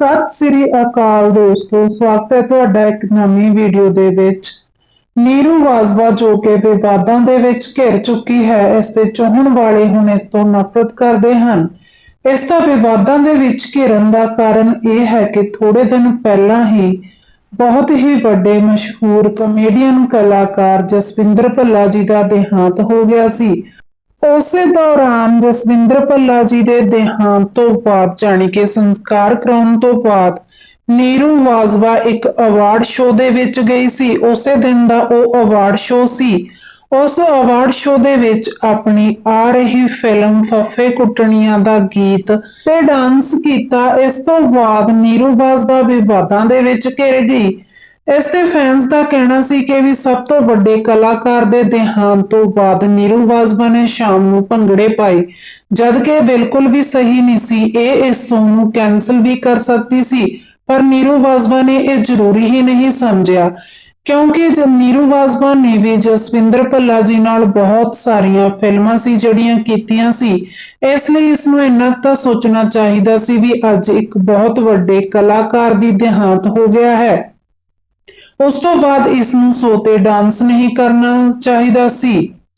ਸਤਿ ਸ੍ਰੀ ਅਕਾਲ ਦੋਸਤੋ, ਸਵਾਗਤ ਹੈ ਤੁਹਾਡਾ ਇੱਕ ਨਵੀਂ ਵੀਡੀਓ ਦੇ ਵਿੱਚ। ਨੀਰੂ ਬਾਜਵਾ ਜੋ ਕਿ ਵਿਵਾਦਾਂ ਦੇ ਵਿੱਚ ਘਿਰ ਚੁੱਕੀ ਹੈ, ਇਸ ਦੇ ਚਾਹਣ ਵਾਲੇ ਹੁਣ ਇਸ ਤੋਂ ਨਫ਼ਰਤ ਕਰਦੇ ਹਨ। ਇਸ ਦਾ ਵਿਵਾਦਾਂ ਦੇ ਵਿੱਚ ਘਿਰਨ ਦਾ ਕਾਰਨ ਇਹ ਹੈ ਕਿ ਥੋੜੇ ਦਿਨ ਪਹਿਲਾਂ ਹੀ ਬਹੁਤ ਹੀ ਵੱਡੇ ਮਸ਼ਹੂਰ ਕਮੇਡੀਅਨ ਕਲਾਕਾਰ ਜਸਵਿੰਦਰ ਭੱਲਾ ਜੀ ਦਾ ਦੇਹਾਂਤ ਹੋ ਗਿਆ ਸੀ। ਉਸੇ ਦੌਰਾਨ ਜਸਵਿੰਦਰ ਭੱਲਾ ਜੀ ਦੇ ਦੇਹਾਂਤ ਤੋਂ ਬਾਅਦ, ਜਾਣੀ ਕਿ ਸੰਸਕਾਰ ਕਰਾਉਣ ਤੋਂ ਬਾਅਦ, ਨੀਰੂ ਬਾਜਵਾ ਇੱਕ ਅਵਾਰਡ ਸ਼ੋਅ ਦੇ ਵਿੱਚ ਗਈ ਸੀ। ਉਸੇ ਦਿਨ ਦਾ ਉਹ ਅਵਾਰਡ ਸ਼ੋਅ ਸੀ। ਉਸ ਅਵਾਰਡ ਸ਼ੋਅ ਦੇ ਵਿੱਚ ਆਪਣੀ ਆ ਰਹੀ ਫਿਲਮ ਫੱਫੇ ਕੁੱਟਣੀਆਂ ਦਾ ਗੀਤ ਤੇ ਡਾਂਸ ਕੀਤਾ। ਇਸ ਤੋਂ ਬਾਅਦ ਨੀਰੂ ਬਾਜਵਾ ਵਿਵਾਦਾਂ ਦੇ ਵਿੱਚ ਘਿਰ ਗਈ। ਇਸ ਦੇ ਫੈਨਸ ਦਾ ਕਹਿਣਾ ਸੀ ਕਿ ਵੀ ਸਭ ਤੋਂ ਵੱਡੇ ਕਲਾਕਾਰ ਦੇ ਦੇਹਾਂਤ ਤੋਂ ਬਾਅਦ ਨੀਰੂ ਬਾਜਵਾ ਨੇ ਸ਼ਾਮ ਨੂੰ ਭੰਗੜੇ ਪਾਏ ਜਦ ਕਿ ਬਿਲਕੁਲ ਵੀ ਸਹੀ ਨਹੀਂ ਸੀ। ਇਹ ਇਸ ਸ਼ੋਅ ਨੂੰ ਕੈਨਸਲ ਵੀ ਕਰ ਸਕਦੀ ਸੀ, ਪਰ ਨੀਰੂ ਬਾਜਵਾ ਨੇ ਇਹ ਜ਼ਰੂਰੀ ਹੀ ਨਹੀਂ ਸਮਝਿਆ, ਕਿਉਂਕਿ ਜਦ ਨੀਰੂ ਬਾਜਵਾ ਨੇ ਵੀ ਜਸਵਿੰਦਰ ਭੱਲਾ ਜੀ ਨਾਲ ਬਹੁਤ ਸਾਰੀਆਂ ਫਿਲਮਾਂ ਸੀ ਜਿਹੜੀਆਂ ਕੀਤੀਆਂ ਸੀ। ਇਸ ਲਈ ਇਸ ਨੂੰ ਇੰਨਾ ਤਾਂ ਸੋਚਣਾ ਚਾਹੀਦਾ ਸੀ ਵੀ ਅੱਜ ਇੱਕ ਬਹੁਤ ਵੱਡੇ ਕਲਾਕਾਰ ਦੀ ਦੇਹਾਂਤ ਹੋ ਗਿਆ ਹੈ। ਉਸ ਤੋਂ ਬਾਅਦ ਇਸ ਨੂੰ ਸੋ ਡਾਂਸ ਨਹੀਂ ਕਰਨਾ ਚਾਹੀਦਾ ਸੀ।